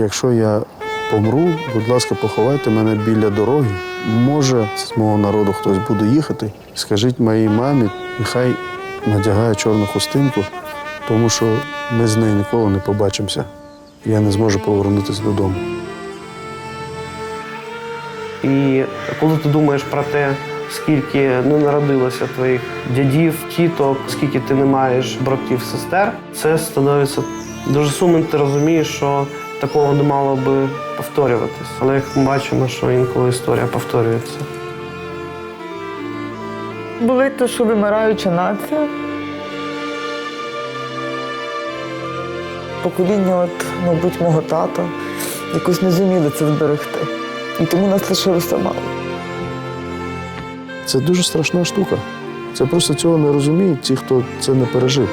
Якщо я помру, будь ласка, поховайте мене біля дороги. Може, з мого народу хтось буде їхати. Скажіть моїй мамі, нехай надягає чорну хустинку, тому що ми з нею ніколи не побачимося. Я не зможу повернутися додому. І коли ти думаєш про те, скільки не народилося твоїх дядів, тіток, скільки ти не маєш братів, сестер, це становиться дуже сумним. Ти розумієш, що такого не мало би повторюватись. Але як ми бачимо, що інколи історія повторюється. Болить те, що вимираюча нація. Покоління, от, мабуть, мого тата якось не зуміли це зберегти. І тому нас лишилося мало. Це дуже страшна штука. Це просто цього не розуміють ті, хто це не пережив.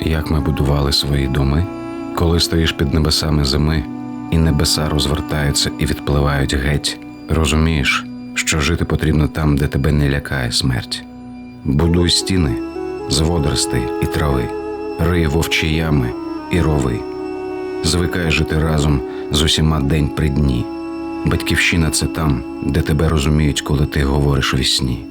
Як ми будували свої доми, коли стоїш під небесами зими, і небеса розвертаються і відпливають геть, розумієш, що жити потрібно там, де тебе не лякає смерть. Будуй стіни з водоростей і трави, рий вовчі ями і рови. Звикай жити разом з усіма день при дні. Батьківщина це там, де тебе розуміють, коли ти говориш вісні.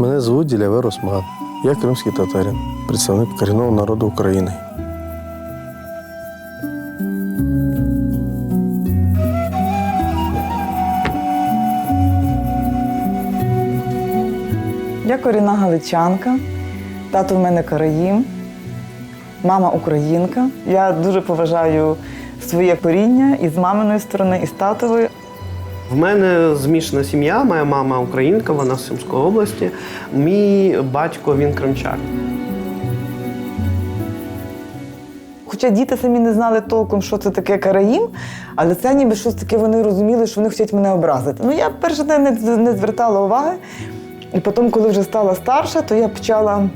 Мене звуть Ділявер Осман. Я кримський татарин, представник корінного народу України. Я корінна галичанка, тато в мене караїм, мама українка. Я дуже поважаю своє коріння і з маминої сторони, і з татової. В мене змішана сім'я, моя мама українка, вона з Сумської області. Мій батько він кримчак. Хоча діти самі не знали толком, що це таке караїм, але це ніби щось таке вони розуміли, що вони хочуть мене образити. Ну я перше не, не, не звертала уваги. І потім, коли вже стала старша, то я почала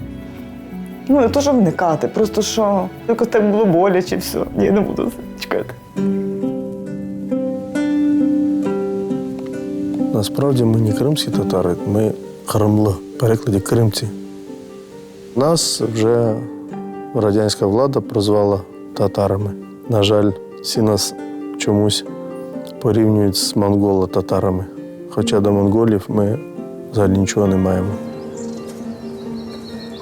ну, не вникати, просто що якось так було боляче, все. Ні, не буду чекати. Насправді ми не кримські татари, ми Харамли, в перекладі кримці. Нас вже радянська влада прозвала татарами. На жаль, всі нас чомусь порівнюють з монголо-татарами. Хоча до монголів ми взагалі нічого не маємо.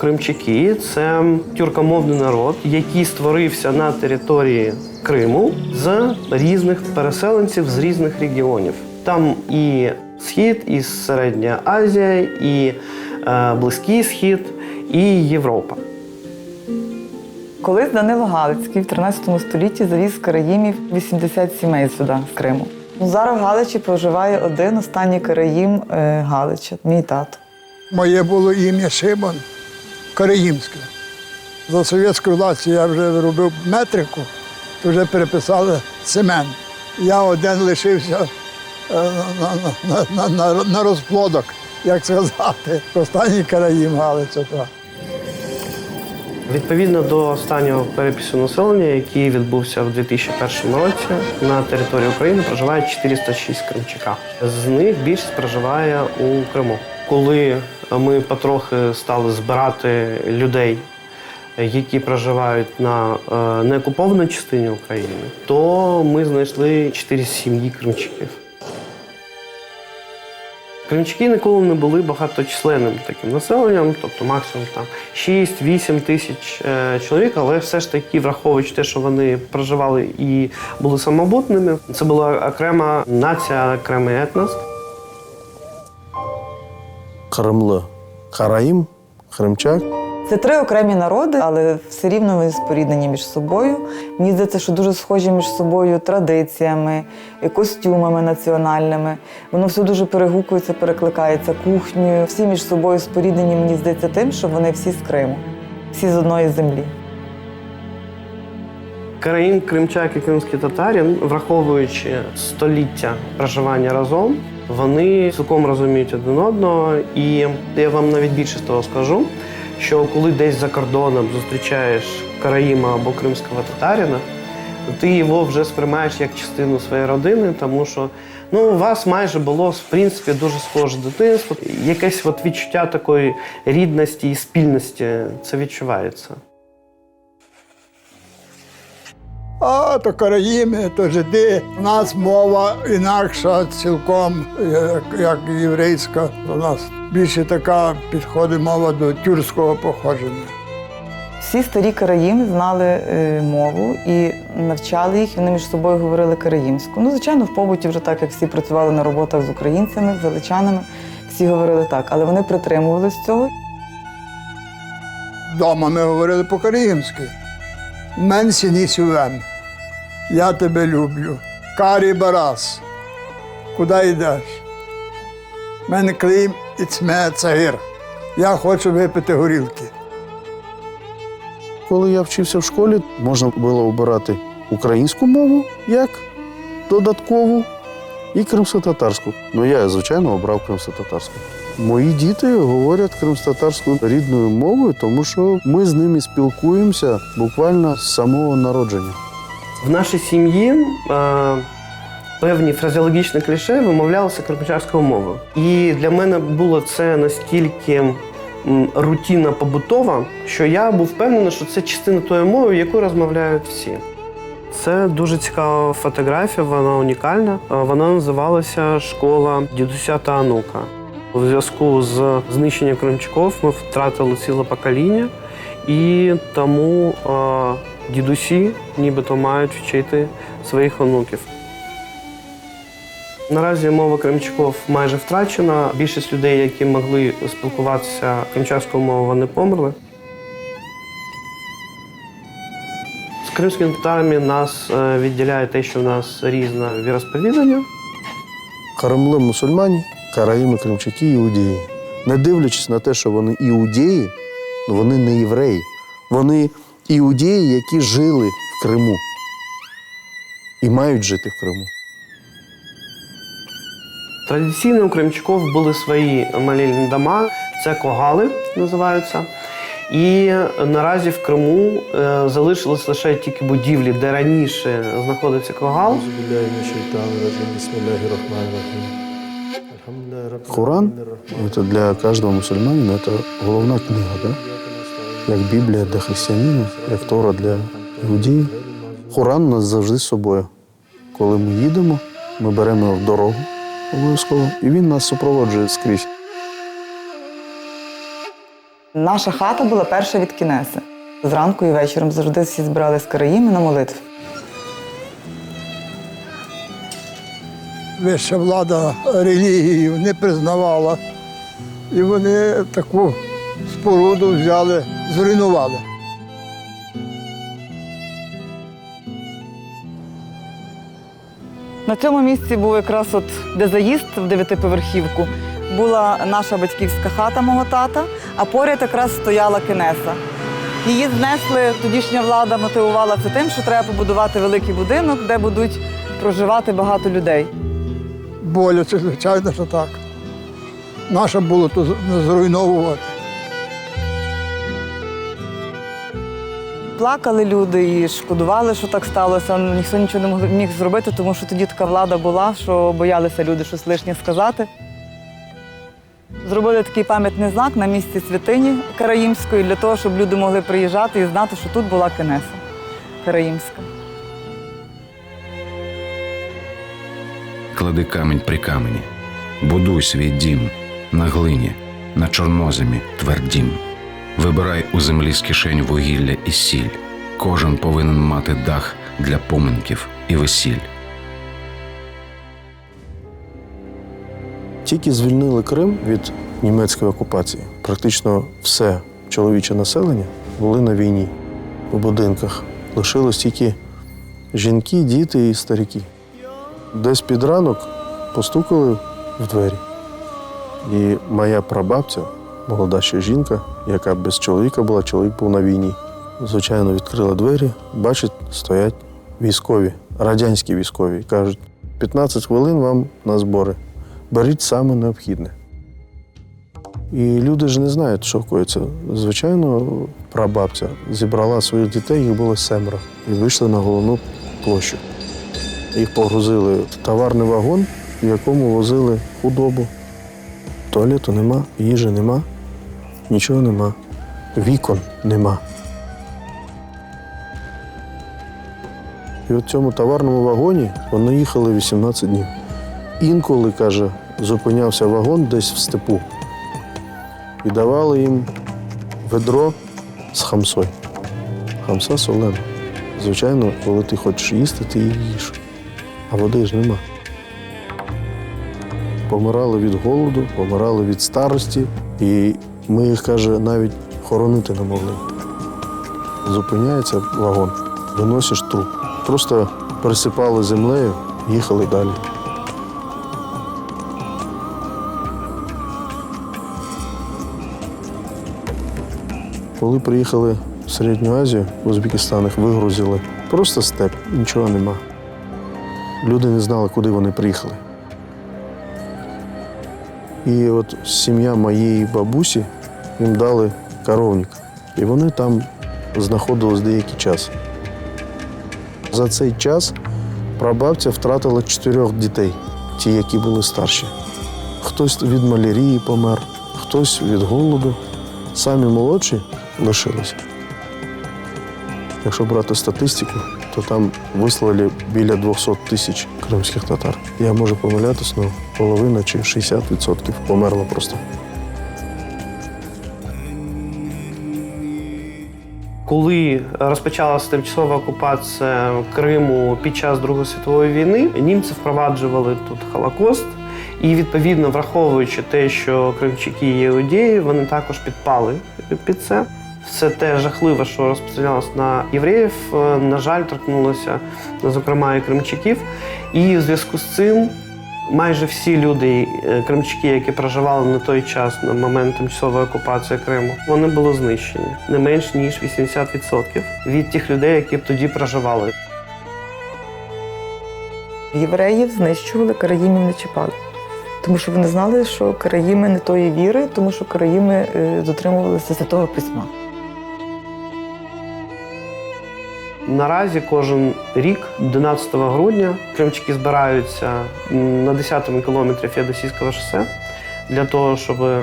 Кримчаки це тюркомовний народ, який створився на території Криму з різних переселенців з різних регіонів. Там і Схід, і Середня Азія, і е, Близький Схід, і Європа. Колись Данило Галицький в 13 столітті завіз з Караїмів 80 сімей сюди, з Криму. Ну, зараз в Галичі проживає один останній Караїм е, Галича, мій тато. Моє було ім'я Шимон Кореїмське. За совєтської власті я вже робив метрику, то вже переписали Семен. Я один лишився на, на, на, на, розплодок, як сказати. Останній Караїм так. Відповідно до останнього перепису населення, який відбувся в 2001 році, на території України проживає 406 кримчака. З них більшість проживає у Криму. Коли ми потрохи стали збирати людей, які проживають на е, неокупованій частині України, то ми знайшли 4 сім'ї кримчаків. Кримчаки ніколи не були багаточисленним таким населенням, тобто максимум там 6-8 тисяч е, чоловік, але все ж таки, враховуючи те, що вони проживали і були самобутними, це була окрема нація, окремий етнос. Харамли. Караїм, Кримчак. Це три окремі народи, але все рівно вони споріднені між собою. Мені здається, що дуже схожі між собою традиціями, костюмами національними. Воно все дуже перегукується, перекликається кухнею. Всі між собою споріднені, мені здається, тим, що вони всі з Криму, всі з одної землі. Караїм, Кримчак і кримський татарин, враховуючи століття проживання разом, вони цілком розуміють один одного. І я вам навіть більше з того скажу, що коли десь за кордоном зустрічаєш караїма або кримського татарина, ти його вже сприймаєш як частину своєї родини, тому що ну, у вас майже було в принципі дуже схоже дитинство. Якесь от відчуття такої рідності і спільності це відчувається. А то караїми, то жиди. У нас мова інакша цілком, як, як єврейська. У нас більше така підходить мова до тюркського походження. Всі старі караїми знали е, мову і навчали їх, вони між собою говорили караїмську. Ну, звичайно, в побуті вже так, як всі працювали на роботах з українцями, з галичанами, всі говорили так, але вони притримувалися цього. Дома ми говорили по-караїмськи. Мен сінісювем. Я тебе люблю. Карі барас. Куди йдеш? Мен клім і цме цагир. Я хочу випити горілки. Коли я вчився в школі, можна було обирати українську мову як додаткову і кримсько-татарську. Ну я, звичайно, обрав кримсько-татарську. Мої діти говорять кримсько-татарською рідною мовою, тому що ми з ними спілкуємося буквально з самого народження. В нашій сім'ї е, певні фразеологічні кліше вимовлялися кримчарською мовою. І для мене було це настільки м, рутинно побутова, що я був впевнений, що це частина тої мови, якою розмовляють всі. Це дуже цікава фотографія, вона унікальна. Е, Вона називалася Школа дідуся та онука. У зв'язку з знищенням кримчаків ми втратили ціле покоління, і тому е, дідусі нібито мають вчити своїх онуків. Наразі мова кримчаків майже втрачена. Більшість людей, які могли спілкуватися кримчарською мовою, вони померли. З кримськими татарами нас е, відділяє те, що в нас різне віросповідання. Карамли мусульмані, караїми, кримчаки, іудеї. Не дивлячись на те, що вони іудеї, ну, вони не євреї. Вони іудеї, які жили в Криму і мають жити в Криму. Традиційно у кримчаків були свої молільні дома, це когали називаються. І наразі в Криму е, залишились лише тільки будівлі, де раніше знаходився когал. Коран це для кожного мусульманина це головна книга, да? Як Біблія для християнина, як Тора для іудеїв. Коран у нас завжди з собою. Коли ми їдемо, ми беремо його в дорогу обов'язково, і він нас супроводжує скрізь. Наша хата була перша від кінеси. Зранку і вечором завжди всі збирали з караїми на молитву. Вища влада релігію не признавала. І вони таку споруду взяли, зруйнували. На цьому місці був якраз от де заїзд в дев'ятиповерхівку. Була наша батьківська хата мого тата, а поряд якраз стояла кинеса. Її знесли, тодішня влада мотивувала це тим, що треба побудувати великий будинок, де будуть проживати багато людей. Боляче, звичайно, що так. Наше було то зруйновувати. Плакали люди і шкодували, що так сталося. Ніхто нічого не міг зробити, тому що тоді така влада була, що боялися люди щось лишнє сказати. Зробили такий пам'ятний знак на місці святині Караїмської для того, щоб люди могли приїжджати і знати, що тут була Кенеса Караїмська. Клади камінь при камені, будуй свій дім на глині, на чорноземі твердім. Вибирай у землі з кишень вугілля і сіль. Кожен повинен мати дах для поминків і весіль. Тільки звільнили Крим від німецької окупації. Практично все чоловіче населення були на війні у будинках. Лишилось тільки жінки, діти і старіки. Десь під ранок постукали в двері. І моя прабабця, молода ще жінка, яка без чоловіка була, чоловік був на війні. Звичайно, відкрила двері, бачить, стоять військові, радянські військові. Кажуть, 15 хвилин вам на збори. Беріть саме необхідне. І люди ж не знають, що коїться. Звичайно, прабабця зібрала своїх дітей, їх було семеро. І вийшли на головну площу. Їх погрузили в товарний вагон, в якому возили худобу. Туалету нема, їжі нема, нічого нема, вікон нема. І от в цьому товарному вагоні вони їхали 18 днів. Інколи, каже, зупинявся вагон десь в степу і давали їм ведро з хамсою. Хамса солена. Звичайно, коли ти хочеш їсти, ти її їш. А води ж нема. Помирали від голоду, помирали від старості, і ми їх, каже, навіть хоронити не могли. Зупиняється вагон, виносиш труп. Просто присипали землею, їхали далі. Коли приїхали в Середню Азію, в Узбекистан їх вигрузили. Просто степ, нічого нема. Люди не знали, куди вони приїхали. І от сім'я моєї бабусі їм дали коровник. І вони там знаходились деякий час. За цей час прабабця втратила чотирьох дітей, ті, які були старші. Хтось від малярії помер, хтось від голоду. Самі молодші лишилися. Якщо брати статистику, то там вислали біля 200 тисяч кримських татар. Я можу помилятися, але половина чи 60% померло просто. Коли розпочалася тимчасова окупація Криму під час Другої світової війни, німці впроваджували тут Холокост. І відповідно, враховуючи те, що кримчаки є іудеї, вони також підпали під це. Все те жахливе, що розпространялось на євреїв, е, на жаль, торкнулося, зокрема, і кримчаків. І в зв'язку з цим майже всі люди, е, кримчаки, які проживали на той час, на момент тимчасової окупації Криму, вони були знищені не менш ніж 80% від тих людей, які б тоді проживали. Євреїв знищували, караїмів не чіпали. Тому що вони знали, що караїми не тої віри, тому що караїми е, дотримувалися святого письма. Наразі кожен рік, 11 грудня, кримчики збираються на 10-му кілометрі Феодосійського шосе для того, щоб е,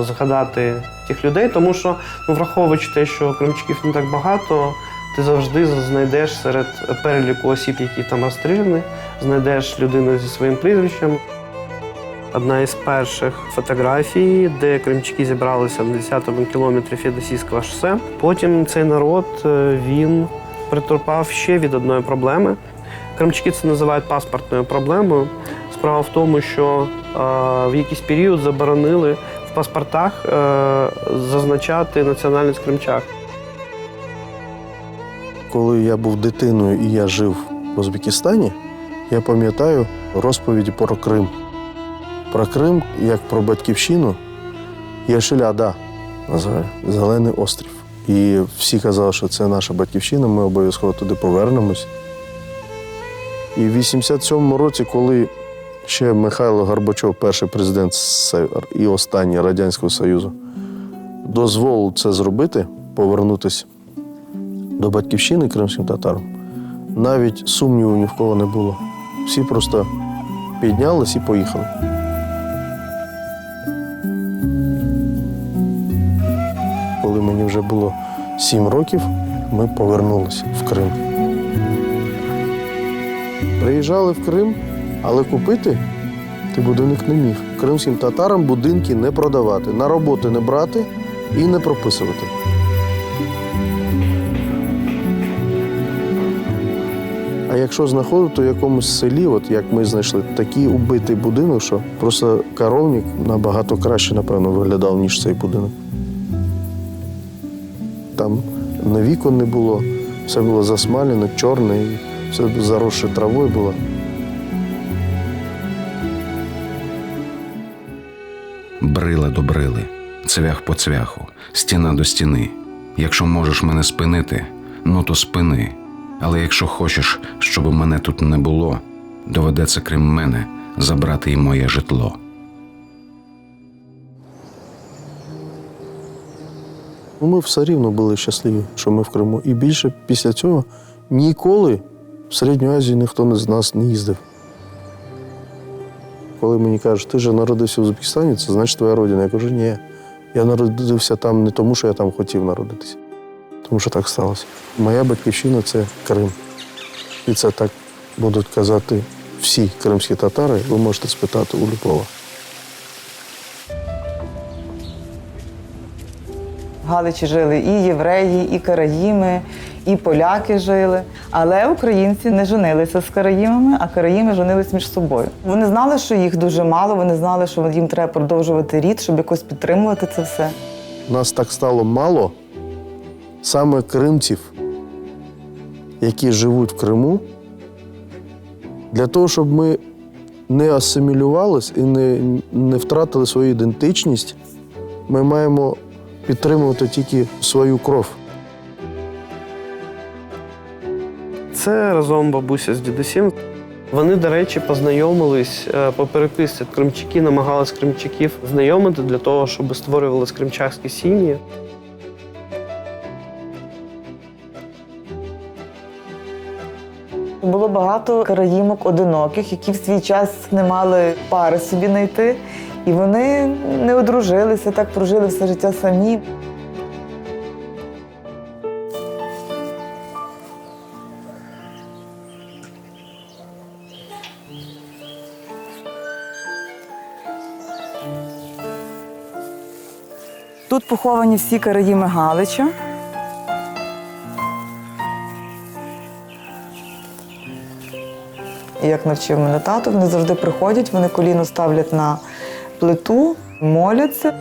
згадати тих людей. Тому що, ну, враховуючи те, що кримчиків не так багато, ти завжди знайдеш серед переліку осіб, які там розстріляні, знайдеш людину зі своїм прізвищем. Одна із перших фотографій, де кримчаки зібралися на 10-му кілометрі Феодосійського шосе. Потім цей народ е, він притерпав ще від одної проблеми. Кримчаки це називають паспортною проблемою. Справа в тому, що е, в якийсь період заборонили в паспортах е, зазначати національність кримчак. Коли я був дитиною і я жив в Узбекистані, я пам'ятаю розповіді про Крим. Про Крим, як про батьківщину, є Шеляда, називає Зелений острів. І всі казали, що це наша батьківщина, ми обов'язково туди повернемось. І в 87-му році, коли ще Михайло Горбачов, перший президент і останній Радянського Союзу, дозволив це зробити, повернутися до батьківщини кримським татарам, навіть сумніву ні в кого не було. Всі просто піднялись і поїхали. Вже було сім років, ми повернулися в Крим. Приїжджали в Крим, але купити ти будинок не міг. Кримським татарам будинки не продавати, на роботи не брати і не прописувати. А якщо знаходити то в якомусь селі, от як ми знайшли, такий убитий будинок, що просто коровник набагато краще, напевно, виглядав, ніж цей будинок. На вікон не було, все було засмалено, чорне, і все заросше травою було. Брила до брили, цвях по цвяху, стіна до стіни. Якщо можеш мене спинити, ну то спини. Але якщо хочеш, щоб мене тут не було, доведеться крім мене забрати і моє житло. Ми все рівно були щасливі, що ми в Криму. І більше після цього ніколи В Середню Азію ніхто з нас не їздив. Коли мені кажуть, ти же народився в Узбекистані, це значить твоя родина. Я кажу, ні. Я народився там не тому, що я там хотів народитися, тому що так сталося. Моя батьківщина це Крим. І це так будуть казати всі кримські татари, ви можете спитати у Любова. Галичі жили і євреї, і караїми, і поляки жили. Але українці не женилися з караїмами, а караїми женились між собою. Вони знали, що їх дуже мало, вони знали, що їм треба продовжувати рід, щоб якось підтримувати це все. Нас так стало мало саме кримців, які живуть в Криму, для того, щоб ми не асимілювались і не, не втратили свою ідентичність, ми маємо підтримувати тільки свою кров. Це разом бабуся з дідусем. Вони, до речі, познайомились е, по переписці. Кримчаки намагались кримчаків знайомити для того, щоб створювались кримчацькі сім'ї. Було багато караїмок одиноких, які в свій час не мали пари собі знайти. І вони не одружилися, так прожили все життя самі. Тут поховані всі караїми Галича. І як навчив мене тато, вони завжди приходять, вони коліно ставлять на плиту, моляться.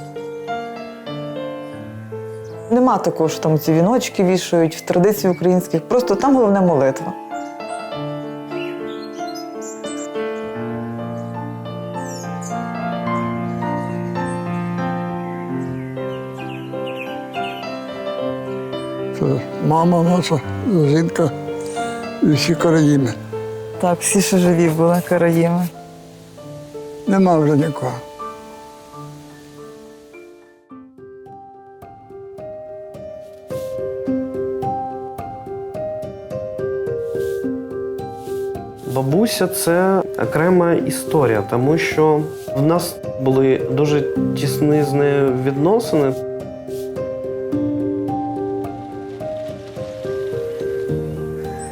Нема такого, що там ці віночки вішають в традиції українських, просто там головне молитва. Це мама наша, жінка і всі країни. Так, всі, що живі були караїми. Нема вже нікого. Бабуся це окрема історія, тому що в нас були дуже тісні з нею відносини.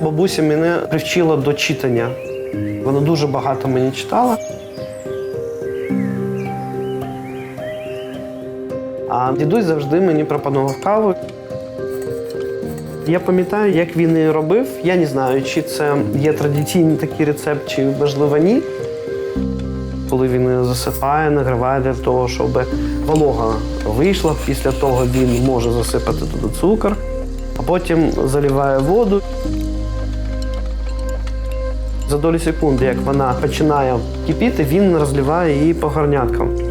Бабуся мене привчила до читання. Вона дуже багато мені читала. А дідусь завжди мені пропонував каву. Я пам'ятаю, як він її робив. Я не знаю, чи це є традиційний такий рецепт, чи можливо ні. Коли він засипає, нагріває для того, щоб волога вийшла. Після того він може засипати туди цукор, а потім заливає воду. За долю секунди, як вона починає кипіти, він розливає її по горняткам.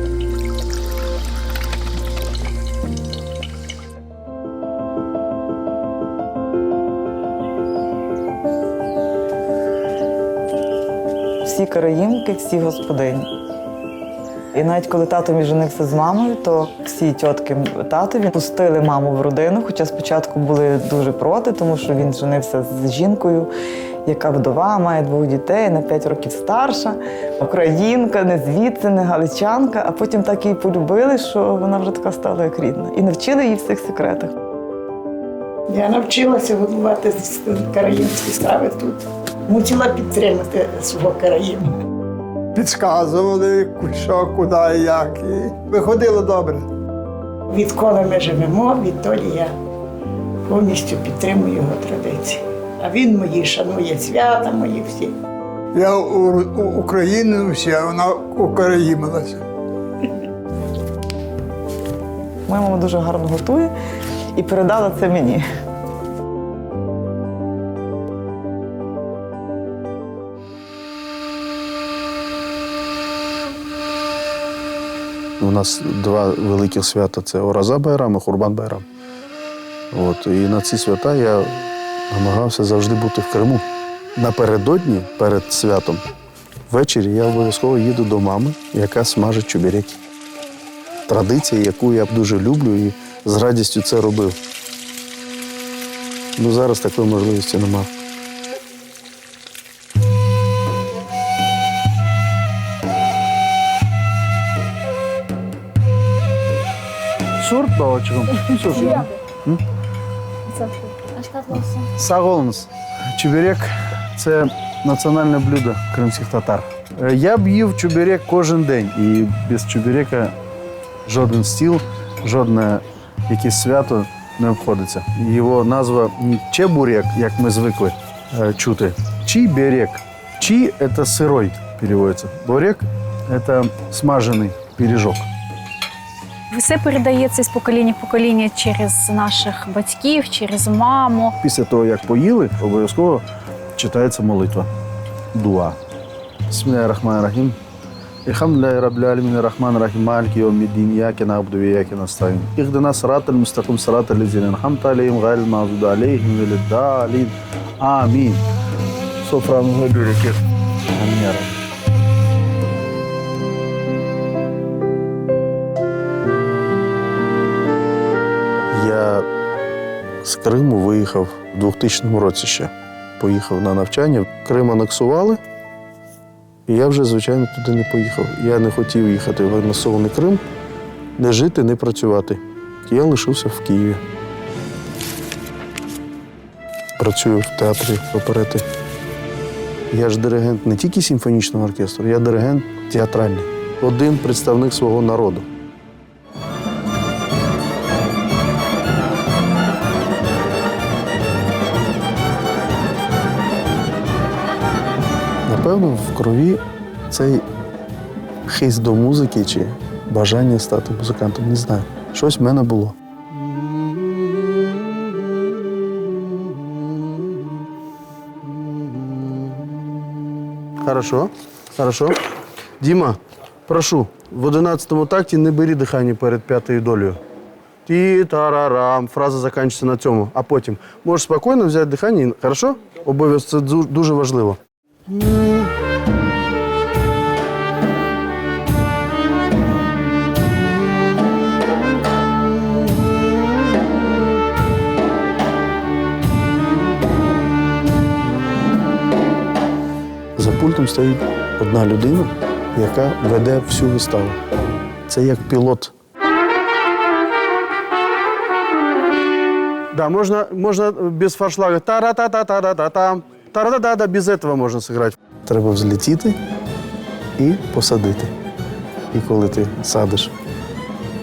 Караїмки, всі господині. І навіть коли тато мій женився з мамою, то всі тітки татові пустили маму в родину, хоча спочатку були дуже проти, тому що він женився з жінкою, яка вдова, має двох дітей, на 5 років старша, українка, не звідси, не галичанка, а потім так її полюбили, що вона вже така стала як рідна. І навчили її всіх секретах. Я навчилася готувати караїмські страви тут. Мусила підтримати свого караїму. Підказували, що, куди і як. І виходило добре. Відколи ми живемо, відтоді я повністю підтримую його традиції. А він мої шанує свята мої всі. Я у, у Україну всі, а вона україмилася. Моя мама дуже гарно готує і передала це мені. У нас два великих свята це Ораза Байрам і Хурбан Байрам. От, і на ці свята я намагався завжди бути в Криму. Напередодні, перед святом, ввечері я обов'язково їду до мами, яка смажить чубереки. Традиція, яку я дуже люблю і з радістю це робив. Ну, зараз такої можливості немає. сұрт бабачығым Слушай, Сау болыңыз. Чеберек це національне блюдо кримських татар. Е, Я б їв чеберек кожен день, і без чеберека жоден стіл, жодне якесь свято не обходиться. Його назва не чебурек, як ми звикли е, чути. Чіберек. Чі це сирой переводиться. Борек це смажений пиріжок. Все передається з покоління в покоління через наших батьків, через маму. Після того, як поїли, обов'язково читається молитва. Дуа. Бисмиллахиррахманиррахим. Альхамдулиллахи раббил алямин аррахманир рахим малики йомиддин ияки нa'буду ва ияки настаин. Ихдина сиратал мустақим сиратал лазина ан'амта алейхим гайрил мағдуби алейхим валиддалин. Амин. Soframıza bereket. Amin ya Криму виїхав у 2000 році ще. Поїхав на навчання. Крим анексували, і я вже, звичайно, туди не поїхав. Я не хотів їхати в анексований Крим, не жити, не працювати. Я лишився в Києві. Працюю в театрі оперети. Я ж диригент не тільки симфонічного оркестру, я диригент театральний. Один представник свого народу. Напевно, в крові цей хист до музики чи бажання стати музикантом. Не знаю. Щось в мене було. Хорошо. Хорошо. Діма, прошу, в одинадцятому такті не бери дихання перед п'ятою долею. Ті тарарам. Фраза закінчиться на цьому. А потім можеш спокійно взяти дихання. Хорошо? Обов'язково це дуже важливо. Стоїть одна людина, яка веде всю виставу. Це як пілот. Да, можно, можно без фаршлага. та та та та та та там та та та та без этого можна зіграти. Треба взлетіти і посадити. І коли ти садиш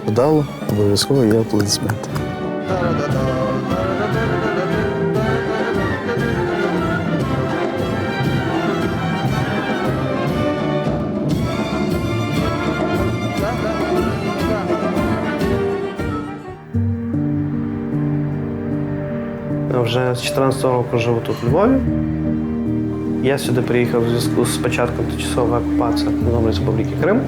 вдало, обов'язково є аплодисменти. Вже з 14 року живу тут у Львові. Я сюди приїхав у зв'язку з початком тимчасової окупації Автономної Республіки Крим.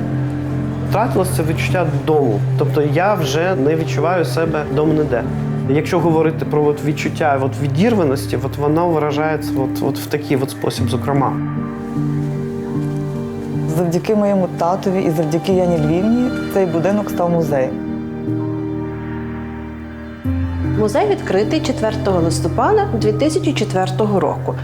Втратилося це відчуття дому. Тобто я вже не відчуваю себе вдома ніде. Якщо говорити про от відчуття от відірваності, от воно виражається от, от в такий от спосіб, зокрема. Завдяки моєму татові і завдяки Яні Львівні цей будинок став музеєм. Музей відкритий 4 листопада 2004 року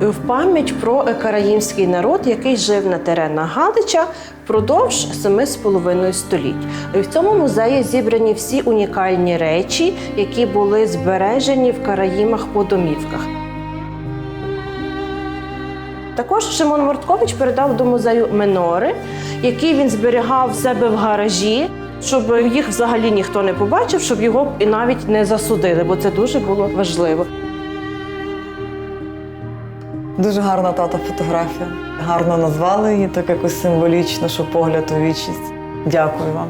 в пам'ять про караїмський народ, який жив на теренах Галича впродовж 7,5 століть. В цьому музеї зібрані всі унікальні речі, які були збережені в Караїмах по домівках. Також Шимон Морткович передав до музею минори, які він зберігав в себе в гаражі, щоб їх взагалі ніхто не побачив, щоб його і навіть не засудили, бо це дуже було важливо. Дуже гарна тата фотографія. Гарно назвали її, так якось символічно, що погляд у вічність. Дякую вам.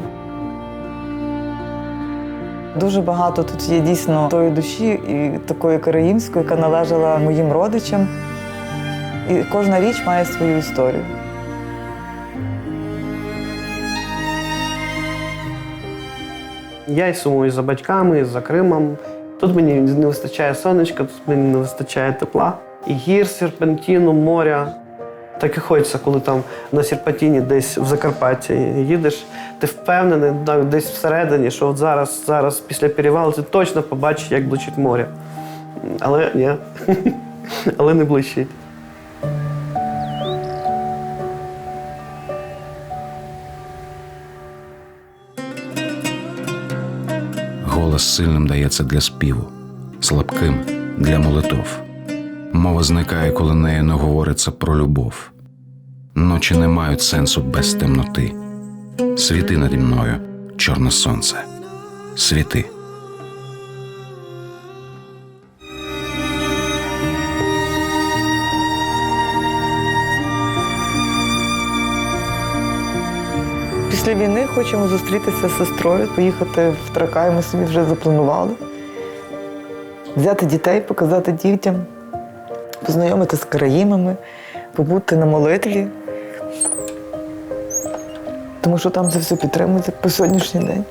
Дуже багато тут є дійсно тої душі і такої караїмської, яка належала моїм родичам. І кожна річ має свою історію. Я і сумую за батьками, і за Кримом. Тут мені не вистачає сонечка, тут мені не вистачає тепла. І гір, серпантіну, моря. Так і хочеться, коли там на серпантині десь в Закарпатті їдеш, ти впевнений десь всередині, що от зараз, зараз після перевалу ти точно побачиш, як блищить море. Але ні. Але не блищить. Сильним дається для співу, слабким для молитов. Мова зникає, коли нею не говориться про любов. Ночі не мають сенсу без темноти. Світи наді мною, чорне сонце. Світи. Після війни хочемо зустрітися з сестрою, поїхати в Тракай, ми собі вже запланували. Взяти дітей, показати дітям, познайомити з караїмами, побути на молитві. Тому що там це все підтримується по сьогоднішній день.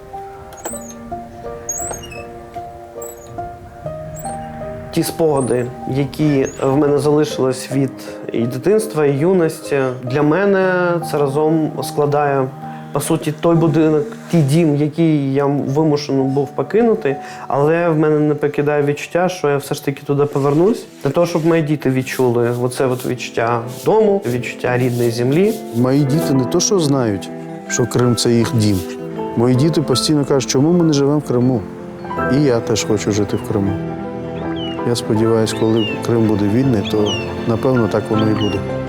Ті спогади, які в мене залишились від і дитинства, і юності, для мене це разом складає по суті той будинок, той дім, який я вимушений був покинути, але в мене не покидає відчуття, що я все ж таки туди повернусь, для того, щоб мої діти відчули оце от відчуття дому, відчуття рідної землі. Мої діти не то, що знають, що Крим це їх дім. Мої діти постійно кажуть, чому ми не живемо в Криму. І я теж хочу жити в Криму. Я сподіваюся, коли Крим буде вільний, то напевно так воно і буде.